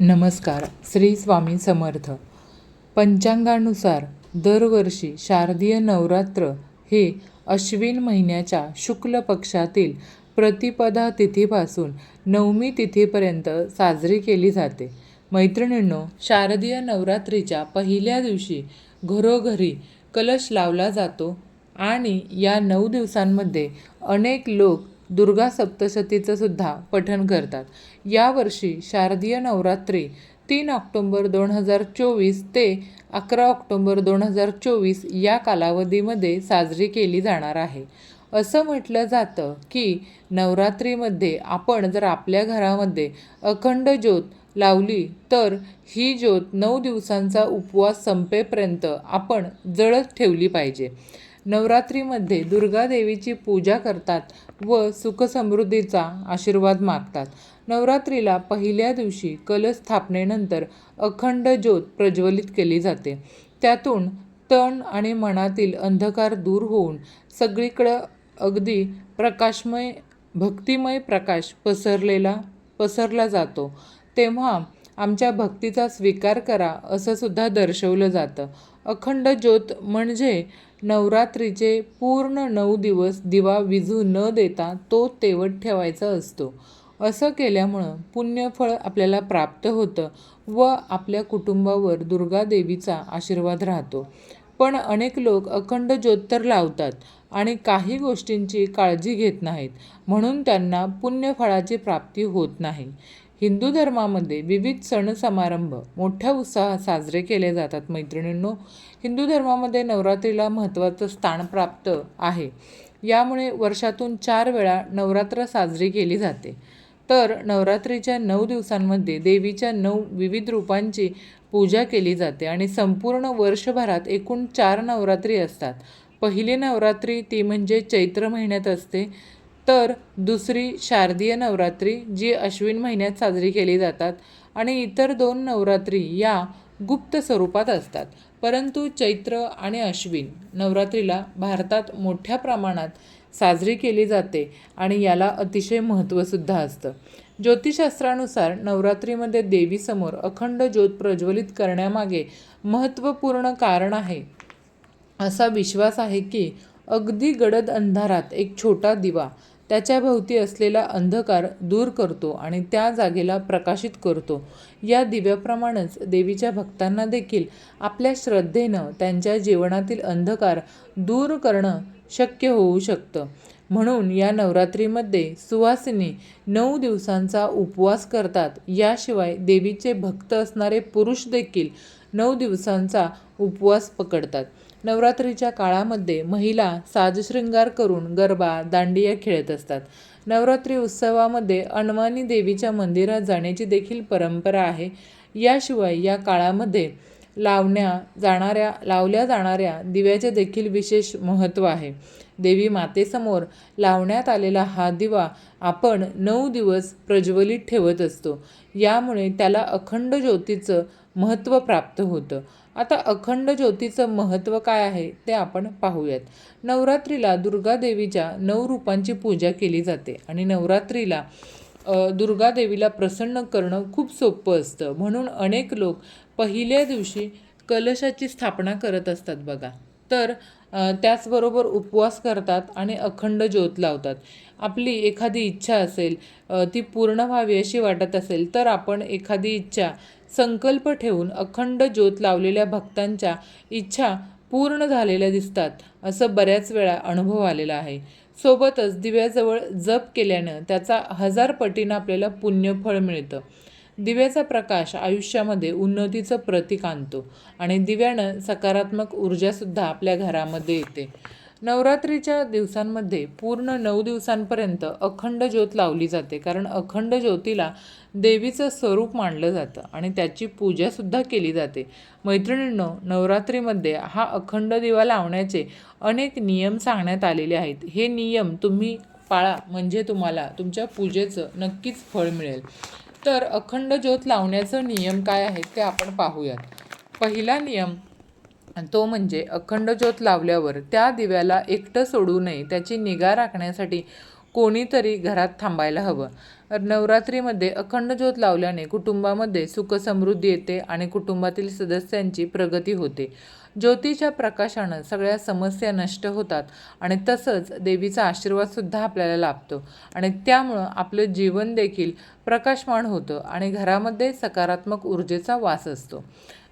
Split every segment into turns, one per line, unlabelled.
नमस्कार. श्री स्वामी समर्थ. पंचांगानुसार दरवर्षी शारदीय नवरात्र हे अश्विन महिन्याच्या शुक्ल पक्षातील प्रतिपदा तिथीपासून नवमी तिथीपर्यंत साजरी केली जाते. मैत्रिणींनो शारदीय नवरात्रीच्या पहिल्या दिवशी घरोघरी कलश लावला जातो आणि या नऊ दिवसांमध्ये अनेक लोक दुर्गा सप्तशतीचं सुद्धा पठण करतात. यावर्षी शारदीय नवरात्री तीन ऑक्टोंबर दोन हजार चोवीस ते अकरा ऑक्टोंबर दोन हजार चोवीस या कालावधीमध्ये साजरी केली जाणार आहे. असं म्हटलं जातं की नवरात्रीमध्ये आपण जर आपल्या घरामध्ये अखंड ज्योत लावली तर ही ज्योत नऊ दिवसांचा उपवास संपेपर्यंत आपण जळत ठेवली पाहिजे. नवरात्रीमध्ये दुर्गादेवीची पूजा करतात व सुखसमृद्धीचा आशीर्वाद मागतात. नवरात्रीला पहिल्या दिवशी कलश स्थापनेनंतर अखंड ज्योत प्रज्वलित केली जाते. त्यातून तण आणि मनातील अंधकार दूर होऊन सगळीकडं अगदी प्रकाशमय भक्तिमय प्रकाश पसरलेला पसरला जातो. तेव्हा आमच्या भक्तीचा स्वीकार करा असं सुद्धा दर्शवलं जातं. अखंड ज्योत म्हणजे नवरात्रीचे पूर्ण नऊ दिवस दिवा विझू न देता तो तेवत ठेवायचा असतो. असं केल्यामुळं पुण्यफळ आपल्याला प्राप्त होतं व आपल्या कुटुंबावर दुर्गादेवीचा आशीर्वाद राहतो. पण अनेक लोक अखंड ज्योत तर लावतात आणि काही गोष्टींची काळजी घेत नाहीत म्हणून त्यांना पुण्यफळाची प्राप्ती होत नाही. हिंदू धर्मामध्ये विविध सण समारंभ मोठ्या उत्साहात साजरे केले जातात. मैत्रिणींनो हिंदू धर्मामध्ये नवरात्रीला महत्त्वाचं स्थान प्राप्त आहे. यामुळे वर्षातून चार वेळा नवरात्र साजरी केली जाते. तर नवरात्रीच्या नऊ दिवसांमध्ये देवीच्या नऊ विविध रूपांची पूजा केली जाते आणि संपूर्ण वर्षभरात एकूण चार नवरात्री असतात. पहिली नवरात्री ती म्हणजे चैत्र महिन्यात असते. तर दुसरी शारदीय नवरात्री जी अश्विन महिन्यात साजरी केली जातात आणि इतर दोन नवरात्री या गुप्त स्वरूपात असतात. परंतु चैत्र आणि अश्विन नवरात्रीला भारतात मोठ्या प्रमाणात साजरी केली जाते आणि याला अतिशय महत्त्वसुद्धा असतं. ज्योतिषशास्त्रानुसार नवरात्रीमध्ये देवीसमोर अखंड ज्योत प्रज्वलित करण्यामागे महत्त्वपूर्ण कारण आहे. असा विश्वास आहे की अगदी गडद अंधारात एक छोटा दिवा त्याच्याभोवती असलेला अंधकार दूर करतो आणि त्या जागेला प्रकाशित करतो. या दिव्याप्रमाणेच देवीच्या भक्तांना देखील आपल्या श्रद्धेनं त्यांच्या जीवनातील अंधकार दूर करणं शक्य होऊ शकतं. म्हणून या नवरात्रीमध्ये सुवासिनी नऊ दिवसांचा उपवास करतात. याशिवाय देवीचे भक्त असणारे पुरुष देखील नऊ दिवसांचा उपवास पकडतात. नवरात्रीच्या काळामध्ये महिला साजशृंगार करून गरबा दांडिया खेळत असतात. नवरात्री उत्सवामध्ये अणवानी देवीच्या मंदिरात जाण्याची देखील परंपरा आहे. याशिवाय या काळामध्ये लावण्या जाणाऱ्या लावल्या जाणाऱ्या दिव्याचे देखील विशेष महत्त्व आहे. देवी मातेसमोर लावण्यात आलेला हा दिवा आपण नऊ दिवस प्रज्वलित ठेवत असतो. यामुळे त्याला अखंड ज्योतीचं महत्त्व प्राप्त होतं. आता अखंड ज्योतीचं महत्त्व काय आहे ते आपण पाहूयात. नवरात्रीला दुर्गादेवीच्या नऊ रूपांची पूजा केली जाते आणि नवरात्रीला दुर्गादेवीला प्रसन्न करणं खूप सोपं असतं. म्हणून अनेक लोक पहिल्या दिवशी कलशाची स्थापना करत असतात बघा. तर त्याचबरोबर उपवास करतात आणि अखंड ज्योत लावतात. आपली एखादी इच्छा असेल ती पूर्ण व्हावी अशी वाटत असेल तर आपण एखादी इच्छा संकल्प ठेवून अखंड ज्योत लावलेल्या भक्तांच्या इच्छा पूर्ण झालेल्या दिसतात असं बऱ्याच वेळा अनुभव आलेला आहे. सोबतच दिव्याजवळ जप केल्यानं त्याचा हजार पटीनं आपल्याला पुण्यफळ मिळतं. दिव्याचा प्रकाश आयुष्यामध्ये उन्नतीचं प्रतीक आणतो आणि दिव्यानं सकारात्मक ऊर्जासुद्धा आपल्या घरामध्ये येते. नवरात्रीच्या दिवसांमध्ये पूर्ण नऊ दिवसांपर्यंत अखंड ज्योत लावली जाते कारण अखंड ज्योतीला देवीचं स्वरूप मानलं जातं आणि त्याची पूजासुद्धा केली जाते. मैत्रिणींनो नवरात्रीमध्ये हा अखंड दिवा लावण्याचे अनेक नियम सांगण्यात आलेले आहेत. हे नियम तुम्ही पाळा म्हणजे तुम्हाला तुमच्या पूजेचं नक्कीच फळ मिळेल. तर अखंड ज्योत लावण्याचं नियम काय आहेत ते आपण पाहूयात. पहिला नियम तो म्हणजे अखंड ज्योत लावल्यावर त्या दिव्याला एकटं सोडू नये त्याची निगा राखण्यासाठी कोणीतरी घरात थांबायला हवं. नवरात्रीमध्ये अखंड ज्योत लावल्याने कुटुंबामध्ये सुखसमृद्धी येते आणि कुटुंबातील सदस्यांची प्रगती होते. ज्योतीच्या प्रकाशानं सगळ्या समस्या नष्ट होतात आणि तसंच देवीचा आशीर्वादसुद्धा आपल्याला लाभतो. आणि त्यामुळं आपलं जीवन देखील प्रकाशमान होतं आणि घरामध्ये सकारात्मक ऊर्जेचा वास असतो.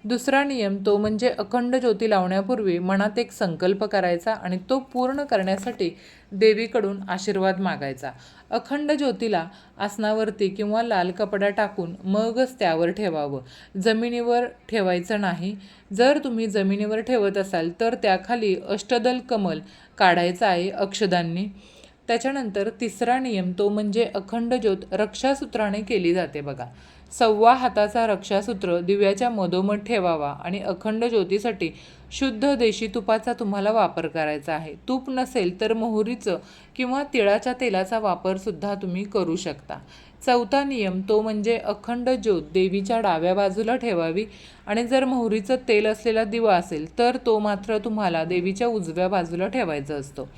दुसरा नियम तो म्हणजे अखंड ज्योती लावण्यापूर्वी मनात एक संकल्प करायचा आणि तो पूर्ण करण्यासाठी देवीकडून आशीर्वाद मागायचा. अखंड ज्योतीला आसनावरती किंवा लाल कपडा टाकून मगच त्यावर ठेवावं. जमिनीवर ठेवायचं नाही. जर तुम्ही जमिनीवर ठेवत असाल तर त्याखाली अष्टदल कमल काढायचं आहे अक्षदांनी. त्याच्यानंतर तिसरा नियम तो म्हणजे अखंड ज्योत रक्षासूत्राने केली जाते बघा. सव्वा हाताचा रक्षासूत्र दिव्याच्या मधोमध ठेवावा आणि अखंड ज्योतीसाठी शुद्ध देशी तुपाचा तुम्हाला वापर करायचा आहे. तूप नसेल तर मोहरीचं किंवा तिळाच्या तेलाचा वापरसुद्धा तुम्ही करू शकता. चौथा नियम तो म्हणजे अखंड ज्योत देवीच्या डाव्या बाजूला ठेवावी आणि जर मोहरीचं तेल असलेला दिवा असेल तर तो मात्र तुम्हाला देवीच्या उजव्या बाजूला ठेवायचा असतो.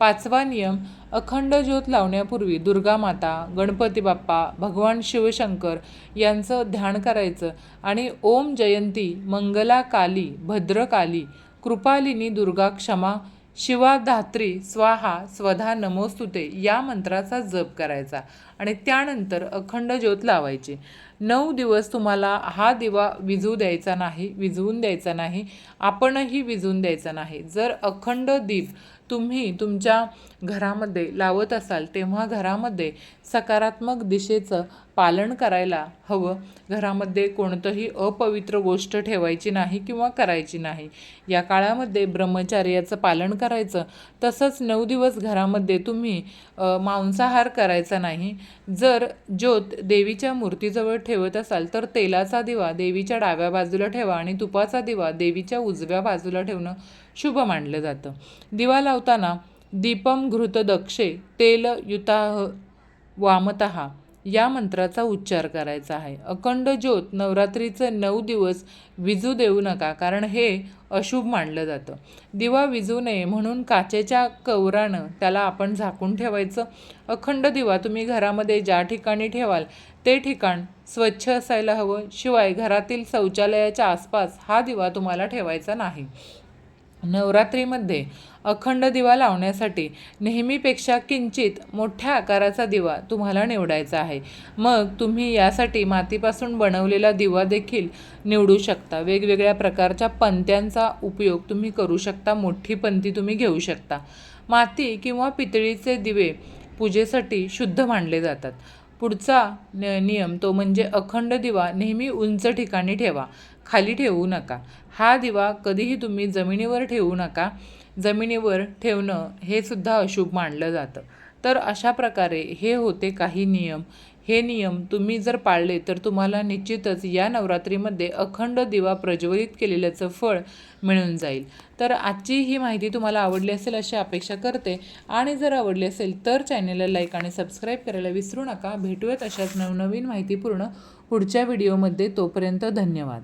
पाचवा नियम अखंड ज्योत लावण्यापूर्वी दुर्गा माता गणपती बाप्पा भगवान शिवशंकर यांचं ध्यान करायचं आणि ओम जयंती मंगला काली भद्रकाली कृपालिनी दुर्गा क्षमा शिवा धात्री स्वाहा स्वधा नमोस्तुते या मंत्राचा जप करायचा आणि त्यानंतर अखंड ज्योत लावायची. नऊ दिवस तुम्हाला हा दिवा विजू द्यायचा नाही विजवून द्यायचा नाही आपणही विजवून द्यायचा नाही. जर अखंड दीप तुम्ही तुमच्या घरामध्ये लावत असाल तेव्हा घरामध्ये सकारात्मक दिशेचं पालन करायला हवं. घरामध्ये कोणतंही अपवित्र गोष्ट ठेवायची नाही किंवा करायची नाही. या काळामध्ये ब्रह्मचार्याचं पालन करायचं. तसंच नऊ दिवस घरामध्ये तुम्ही मांसाहार करायचा नाही. जर ज्योत देवीच्या मूर्तीजवळ ठेवत असाल तर तेलाचा दिवा देवीच्या डाव्या बाजूला ठेवा आणि तुपाचा दिवा देवीच्या उजव्या बाजूला ठेवणं शुभ मानलं जातं. दिवा लावताना दीपम घृत दक्षे तेल युताह वामतः या मंत्राचा उच्चार करायचा आहे. अखंड ज्योत नवरात्रीचं नऊ दिवस विजू देऊ नका कारण हे अशुभ मानलं जातं. दिवा विजू नये म्हणून काचेच्या कवरानं त्याला आपण झाकून ठेवायचं. अखंड दिवा तुम्ही घरामध्ये ज्या ठिकाणी ठेवाल ते ठिकाण स्वच्छ असायला हवं. शिवाय घरातील शौचालयाच्या आसपास हा दिवा तुम्हाला ठेवायचा नाही. नवरात्रीमध्ये अखंड दिवा लावण्यासाठी नेहमीपेक्षा किंचित मोठ्या आकाराचा दिवा तुम्हाला निवडायचा आहे. मग तुम्ही यासाठी मातीपासून बनवलेला दिवा देखील निवडू शकता. वेगवेगळ्या प्रकारच्या पंत्यांचा उपयोग तुम्ही करू शकता. मोठी पंती तुम्ही घेऊ शकता. माती किंवा पितळीचे दिवे पूजेसाठी शुद्ध मानले जातात. पुढचा नियम तो म्हणजे अखंड दिवा नेहमी उंच ठिकाणी ठेवा. खाली ठेवू नका. हा दिवा कधीही तुम्ही जमिनीवर ठेवू नका. जमिनीवर ठेवणं हे सुद्धा अशुभ मानलं जातं. तर अशा प्रकारे हे होते काही नियम. हे नियम तुम्ही जर पाळले तर तुम्हाला निश्चितच या नवरात्रीमध्ये अखंड दिवा प्रज्वलित केलेल्याचं फळ मिळून जाईल. तर आजची ही माहिती तुम्हाला आवडली असेल अशी अपेक्षा करते. आणि जर आवडली असेल तर चॅनेलला लाईक आणि सबस्क्राईब करायला विसरू नका. भेटूयात अशाच नवनवीन माहितीपूर्ण पुढच्या व्हिडिओमध्ये. तोपर्यंत धन्यवाद.